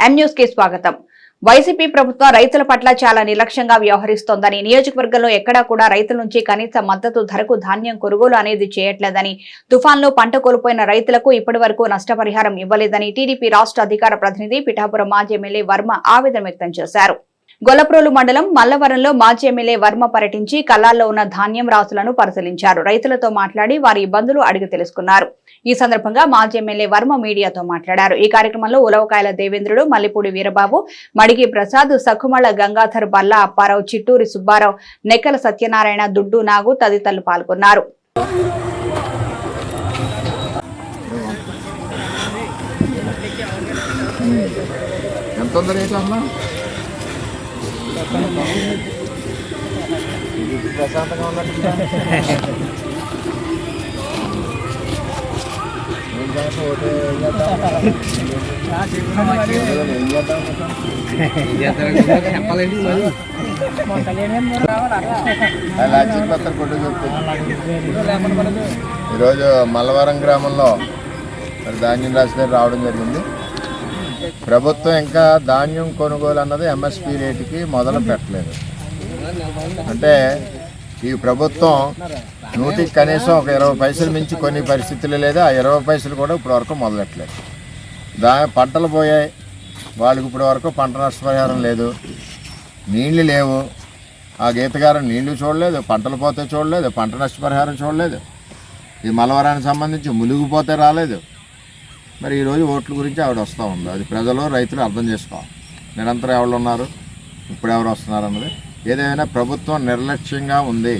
ఎం కి స్వాగతం. వైసీపీ ప్రభుత్వం రైతుల పట్ల చాలా నిర్లక్ష్యంగా వ్యవహరిస్తోందని నియోజకవర్గంలో ఎక్కడా కూడా రైతుల నుంచి కనీస మద్దతు ధరకు ధాన్యం కొనుగోలు అనేది చేయట్లేదని తుఫాన్లో పంట కోల్పోయిన రైతులకు ఇప్పటి వరకు నష్టపరిహారం ఇవ్వలేదని టీడీపీ రాష్ట్ర అధికార ప్రతినిధి పిఠాపురం మాజీ ఎమ్మెల్యే వర్మ ఆవేదన వ్యక్తం చేశారు. గొల్లప్రోలు మండలం మల్లవరంలో మాజీ ఎమ్మెల్యే వర్మ పర్యటించి కల్లాల్లో ఉన్న ధాన్యం రాసులను పరిశీలించారు. రైతులతో మాట్లాడి వారి ఇబ్బందులు అడిగి తెలుసుకున్నారు. ఈ సందర్భంగా మాజీ ఎమ్మెల్యే వర్మ మీడియాతో మాట్లాడారు. ఈ కార్యక్రమంలో ఉలవకాయల దేవేంద్రుడు మల్లిపూడి వీరబాబు మడిగి ప్రసాద్ సకుమళ్ళ గంగాధర్ బల్ల అప్పారావు చిట్టూరి సుబ్బారావు నెక్కల సత్యనారాయణ దుడ్డు నాగు తదితరులు పాల్గొన్నారు. ఎంత రేట్ అమ్మా ప్రశాంతంగా ఉన్నట్టు ఏం చేస్తాం? ఓటే కొట్టు చెప్తుంది ఈరోజు మలవరం గ్రామంలో మరి ధాన్యం రాసిన రావడం జరిగింది ప్రభుత్వం ఇంకా ధాన్యం కొనుగోలు అన్నది ఎంఎస్పి రేటుకి మొదలు పెట్టలేదు. అంటే ఈ ప్రభుత్వం నూటికి కనీసం ఒక ఇరవై పైసలు మించి కొన్ని పరిస్థితులు లేదు. ఆ ఇరవై పైసలు కూడా ఇప్పటి వరకు మొదలెట్టలేదు. దా పంటలు పోయాయి. వాళ్ళకి ఇప్పటి వరకు పంట నష్టపరిహారం లేదు. నీళ్ళు లేవు. ఆ గీతగారం నీళ్ళు చూడలేదు పంటలు పోతే చూడలేదు పంట నష్టపరిహారం చూడలేదు. ఈ మలవరానికి సంబంధించి మునిగిపోతే రాలేదు. మరి ఈరోజు ఓట్ల గురించి ఆవిడ వస్తూ ఉంది. అది ప్రజలు రైతులు అర్థం చేసుకోవాలి. నిరంతరం ఎవరు ఉన్నారు? ఇప్పుడు ఎవరు వస్తున్నారు అన్నది? ఏదైనా ప్రభుత్వం నిర్లక్ష్యంగా ఉంది.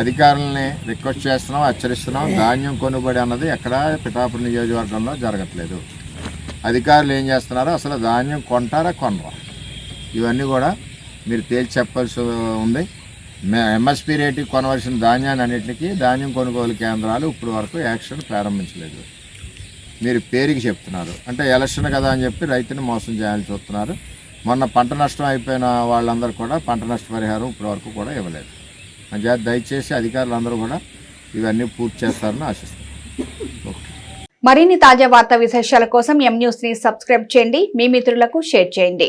అధికారులని రిక్వెస్ట్ చేస్తున్నాం హెచ్చరిస్తున్నాం ధాన్యం కొనుబడి అన్నది ఎక్కడ పిఠాపురం నియోజకవర్గంలో జరగట్లేదు. అధికారులు ఏం చేస్తున్నారో? అసలు ధాన్యం కొంటారా కొనరా? ఇవన్నీ కూడా మీరు తేల్చి చెప్పాల్సి ఉంది. ఎంఎస్పి రేటుకి కొనవలసిన ధాన్యాన్ని అన్నింటికి ధాన్యం కొనుగోలు కేంద్రాలు ఇప్పుడు వరకు యాక్షన్ ప్రారంభించలేదు. మీరు పేరుకి చెప్తున్నారు. అంటే ఎలక్షన్ కదా అని చెప్పి రైతుని మోసం చేయాలని చూస్తున్నారు. మొన్న పంట నష్టం అయిపోయిన వాళ్ళందరూ కూడా పంట నష్ట పరిహారం ఇప్పటి వరకు కూడా ఇవ్వలేదు. అంచేత దయచేసి అధికారులు అందరూ కూడా ఇవన్నీ పూర్తి చేస్తారని ఆశిస్తున్నాను మరిన్ని తాజా వార్తా విశేషాల కోసం ఎం న్యూస్ని సబ్స్క్రైబ్ చేయండి. మీ మిత్రులకు షేర్ చేయండి.